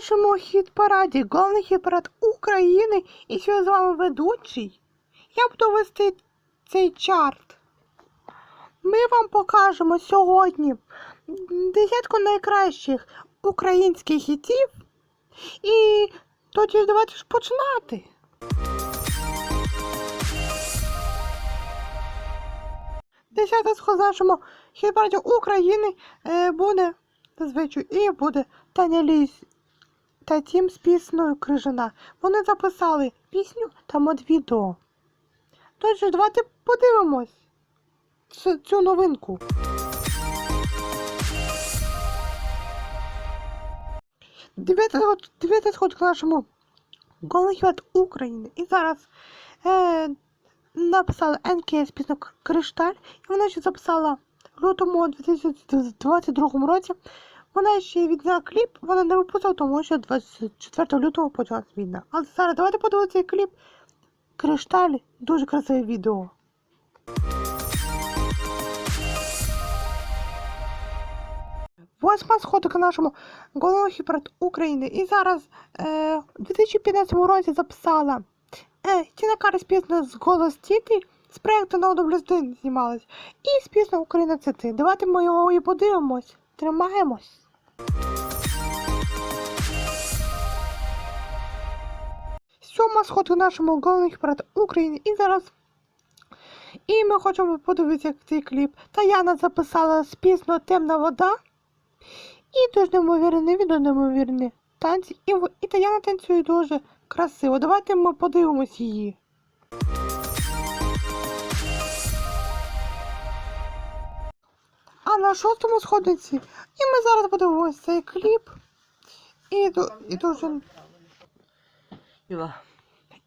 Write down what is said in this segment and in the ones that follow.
нашому хіт-параді, головний хіт-парад України, і сьогодні з вами ведучий. Я буду вести цей чарт. Ми вам покажемо сьогодні десятку найкращих українських хітів. І тоді давайте ж починати. Десята нашому хіт-параді України е, буде зазвичай і буде Таня Ліс та Тім з піснею Крижана. Вони записали пісню та модвідео. Тож давайте подивимось цю новинку. Дев'ятий сход, к нашому Голий хват України. І зараз е, написала НКС пісню Кришталь, і вона ще записала лютому 2022 році. Вона ще відзняла кліп, вона не випустила, тому що 24 лютого почалась війна. Але зараз давайте подивимося цей кліп. Кришталь, дуже красиве відео. Восьма сходка нашому головному хіперед України. І зараз е, у 2015 році записала е, Тіна Карась пісня з голос Тіти з проєкту на Блюздин знімалась. І з пісня Україна це ти. Давайте ми його і подивимось. Тримаємось. Сьома сходка нашому головному хіперед України. І зараз і ми хочемо подивитися цей кліп. Таяна записала з пісню Темна вода. І дуже неймовірне відео, неймовірні танці. І, і Таяна танцює дуже красиво. Давайте ми подивимось її. На шостому сходниці. І ми зараз подивимось цей кліп. І, і дуже.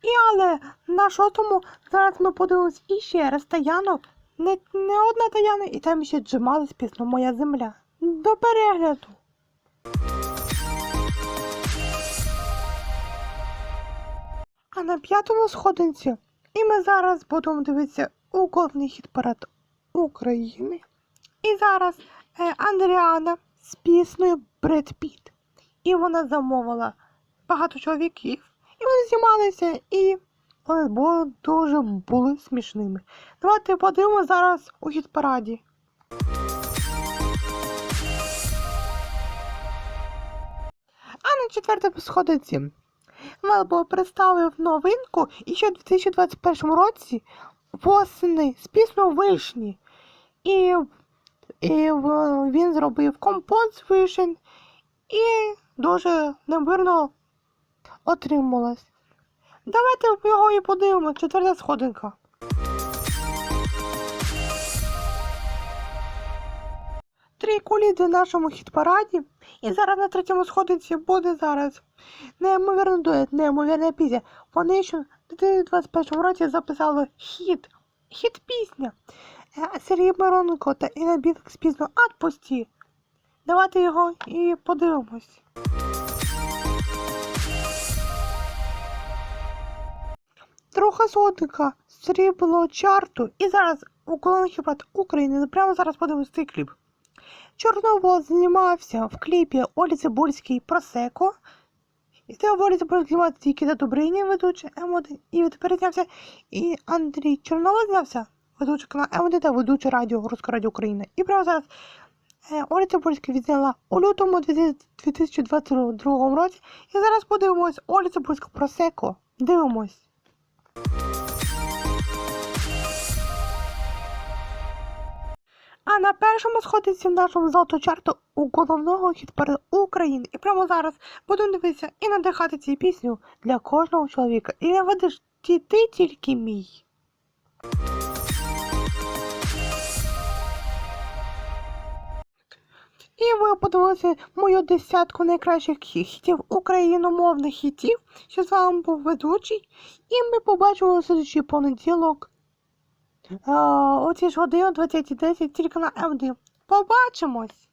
І але на шостому зараз ми подивимось іще раз Таяну. Не, не одна Таяна, і там ще Джемали з пісню Моя земля. До перегляду. А на п'ятому сходинці. І ми зараз будемо дивитися у головний хіт парад України. І зараз е, Андріана з піснею Бред Піт. І вона замовила багато чоловіків. І вони знімалися, і вони були дуже були смішними. Давайте подивимося зараз у хіт-параді. А на четвертому сходинці Мелбо представив новинку і ще у 2021 році восени з піснею вишні. І, і він зробив композ з вишень і дуже неймовірно отрималось. Давайте його і подивимось. Четверта сходинка. Три куліди в нашому хіт-параді. І зараз на третьому сходинці буде зараз неймовірний дует, неймовірна пісня. Вони ще в 2021 році записали хіт. Хіт пісня. Е, Сергій Мироненко та Інна Білик з піснею «Отпусті». Давайте його і подивимось. Друга сотника срібло чарту. І зараз у колонки брат України. Прямо зараз подивимось цей кліп. Чорновол знімався в кліпі Олі Цибульській Просеко. І це Олі Цибульський тільки за Добрині, ведучий М1. І тепер знявся і Андрій Чорновол знявся, ведучий канал М1 та ведучий радіо Руська Радіо України. І прямо зараз е, Оля Цибульська відзняла у лютому 2022 році. І зараз подивимось Оля про секо. Дивимось. А на першому сходиться в нашому золотого чарту у головного хіт-параду України. І прямо зараз будемо дивитися і надихати цю пісню для кожного чоловіка. І не ведеш ти тільки мій. І ви подивилися мою десятку найкращих хітів україномовних хітів, що з вами був ведучий. І ми побачимо в понеділок. А, Оці ж години 20.10 тільки на МД. Побачимось!